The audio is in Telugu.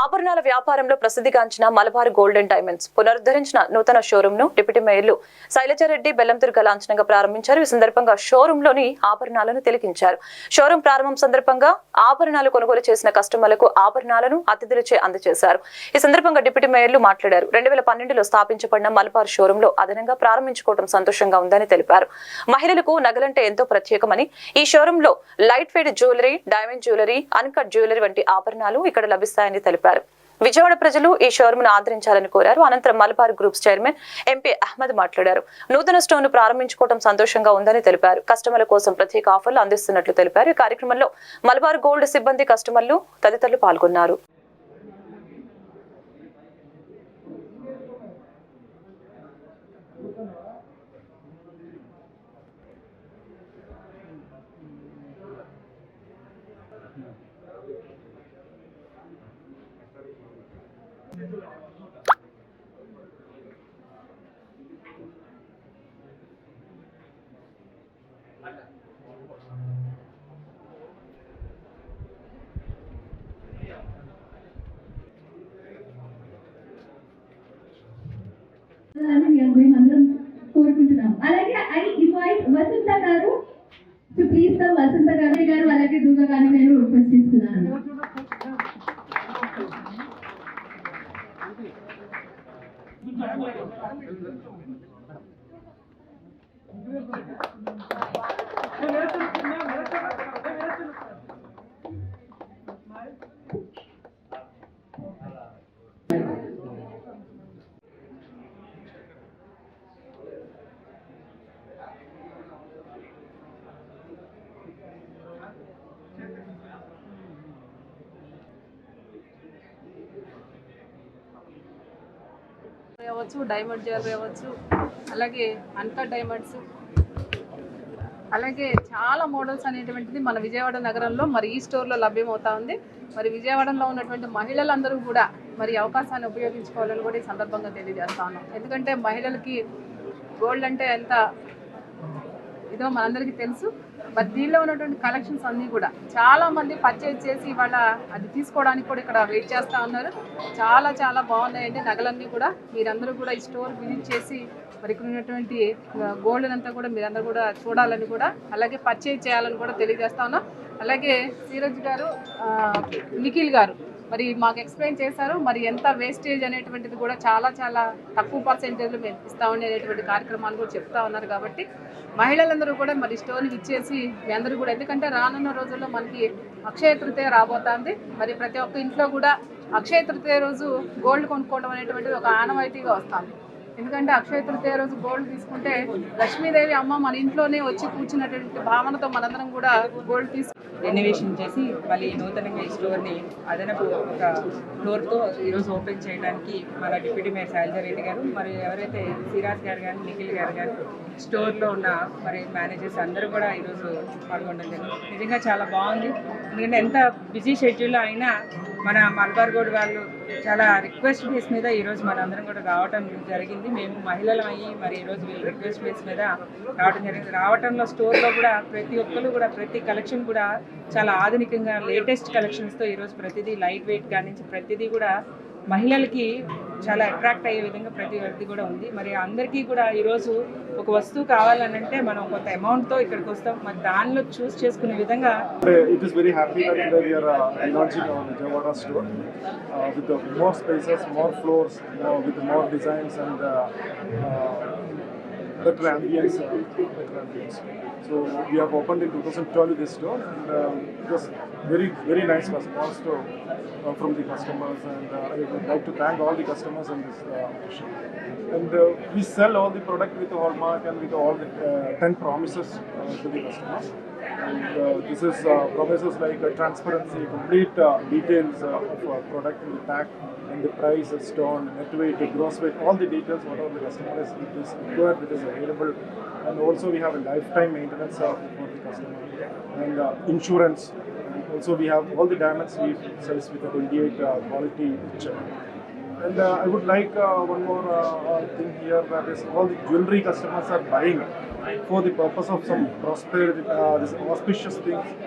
ఆభరణాల వ్యాపారంలో ప్రసిద్ధిగాంచిన మలబార్ గోల్డ్ అండ్ డైమండ్స్ పునరుద్ధరించిన నూతన షోరూమ్ను డిప్యూటీ మేయర్లు శైలజారెడ్డి బెల్లంతుర్గ లాంఛనంగా ప్రారంభించారు. ఈ సందర్భంగా షోరూమ్లోని ఆభరణాలను తిలకించారు. షోరూమ్ ప్రారంభం సందర్భంగా ఆభరణాలు కొనుగోలు చేసిన కస్టమర్లకు ఆభరణాలను అతిథులచే అందజేశారు. ఈ సందర్భంగా డిప్యూటీ మేయర్లు మాట్లాడారు. రెండు వేల పన్నెండులో స్థాపించబడిన మలబార్ షోరూమ్లో అదనంగా ప్రారంభించుకోవడం సంతోషంగా ఉందని తెలిపారు. మహిళలకు నగలంటే ఎంతో ప్రత్యేకమని ఈ షోరూమ్లో light weight jewellery diamond jewellery uncut jewellery వంటి ఆభరణాలు ఇక్కడ లభిస్తాయని తెలిపారు. విజయవాడ ప్రజలు ఈ షోరూమ్ను ఆదరించాలని కోరారు. అనంతరం Malabar groups chairman MP Ahmed మాట్లాడారు. నూతన స్టోర్ను ప్రారంభించుకోవడం సంతోషంగా ఉందని తెలిపారు. కస్టమర్ల కోసం ప్రత్యేక ఆఫర్లు అందిస్తున్నట్లు తెలిపారు. ఈ కార్యక్రమంలో మలబార్ గోల్డ్ సిబ్బంది కస్టమర్లు తదితరులు పాల్గొన్నారు. కోరుకుంటున్నాం అలాగే ఐ ఇన్వైట్ వసంత గారు ప్లీజ్ కమ్ వసంత గారు గారు అలాగే దుర్గా గారిని నేను రిక్వెస్ట్ చేస్తున్నాను. 你再过来。అవ్వచ్చు డైమండ్ జ్యువెలరీ అవ్వచ్చు అలాగే అన్కట్ డైమండ్స్. అలాగే చాలా మోడల్స్ అనేటువంటిది మన విజయవాడ నగరంలో మరి ఈ స్టోర్లో లభ్యమవుతా ఉంది. మరి విజయవాడలో ఉన్నటువంటి మహిళలందరూ కూడా మరి అవకాశాన్ని ఉపయోగించుకోవాలని కూడా ఈ సందర్భంగా తెలియజేస్తా ఉన్నాం. ఎందుకంటే మహిళలకి గోల్డ్ అంటే ఎంత ఇదో మనందరికీ తెలుసు. మరి దీనిలో ఉన్నటువంటి కలెక్షన్స్ అన్నీ కూడా చాలా మంది పర్చేజ్ చేసి ఇవాళ అది తీసుకోవడానికి కూడా ఇక్కడ వెయిట్ చేస్తూ ఉన్నారు. చాలా చాలా బాగున్నాయండి నగలన్నీ కూడా. మీరందరూ కూడా ఈ స్టోర్ విజిట్ చేసి మరి ఇక్కడ ఉన్నటువంటి గోల్డ్ అంతా కూడా మీరందరూ కూడా చూడాలని కూడా అలాగే పర్చేజ్ చేయాలని కూడా తెలియజేస్తా ఉన్నాం. అలాగే సీరజ్ గారు నిఖిల్ గారు. మరి మాకు ఎక్స్ప్లెయిన్ చేశారు మరి ఎంత వేస్టేజ్ అనేటువంటిది కూడా చాలా చాలా తక్కువ పర్సెంటేజ్లో మేము ఇస్తామని అనేటువంటి కార్యక్రమాలు కూడా చెప్తా ఉన్నారు కాబట్టి మహిళలందరూ కూడా మరి స్టోర్ని ఇచ్చేసి మీ అందరూ కూడా ఎందుకంటే రానున్న రోజుల్లో మనకి అక్షయ తృతీయ రాబోతుంది. మరి ప్రతి ఒక్క ఇంట్లో కూడా అక్షయ తృతీయ రోజు గోల్డ్ కొనుక్కోవడం అనేటువంటిది ఒక ఆనవాయితీగా వస్తుంది. ఎందుకంటే అక్షయ తృతీయ రోజు గోల్డ్ తీసుకుంటే లక్ష్మీదేవి అమ్మ మన ఇంట్లోనే వచ్చి కూర్చున్నటువంటి భావనతో మనందరం కూడా గోల్డ్ తీసుకు రెనోవేషన్ చేసి మళ్ళీ నూతనంగా ఈ స్టోర్ని అదనపు ఒక ఫ్లోర్తో ఈరోజు ఓపెన్ చేయడానికి మన డిప్యూటీ మేయర్ శైలజా రెడ్డి గారు మరి ఎవరైతే సిరాజ్ గారు కానీ నిఖిల్ గారు కానీ స్టోర్లో ఉన్న మరి మేనేజర్స్ అందరూ కూడా ఈరోజు పాల్గొనడం జరిగింది. నిజంగా చాలా బాగుంది. ఎందుకంటే ఎంత బిజీ షెడ్యూల్లో అయినా మన మల్బార్ గోడ్ వాళ్ళు చాలా రిక్వెస్ట్ బేస్ మీద ఈరోజు మనందరం కూడా రావటం జరిగింది. మేము మహిళలు అయ్యి మరి ఈరోజు వీళ్ళు రిక్వెస్ట్ బేస్ మీద రావడం జరిగింది. రావటంలో స్టోర్లో కూడా ప్రతి ఒక్కరు కూడా ప్రతి కలెక్షన్ కూడా చాలా ఆధునికంగా లేటెస్ట్ కలెక్షన్స్తో ఈరోజు ప్రతిదీ లైట్ వెయిట్ కానించి ప్రతిదీ కూడా మహిళలకి చాలా అట్రాక్ట్ అయ్యే విధంగా ప్రతి వ్యక్తి కూడా ఉంది. మరి అందరికీ కూడా ఈరోజు ఒక వస్తువు కావాలని అంటే మనం కొంత అమౌంట్తో ఇక్కడికి వస్తాం. మరి దానిలో చూస్ చేసుకునే విధంగా uh, uh, with more spaces, more floors, you know, with more better ambience. Uh, better ambience. So we have opened in 2012 this store and um, it was very very nice response to, uh, from the customers and uh, I would like to thank all the customers in this uh. And uh, we sell all the product with Hallmark and with all the uh, 10 promises to the customers. And this is uh, promises like transparency, complete uh, details uh, of product in the pack, and the price, uh, stone, net weight, uh, gross weight, all the details whatever the customer is, it is required, it is available. And also we have a lifetime maintenance for the customer and insurance. And also we have all the diamonds we sells with a 28 uh, quality picture. And uh, I would like uh, one more uh, uh, thing here that is all the jewelry customers are buying for the purpose of some prosperity, uh, this auspicious things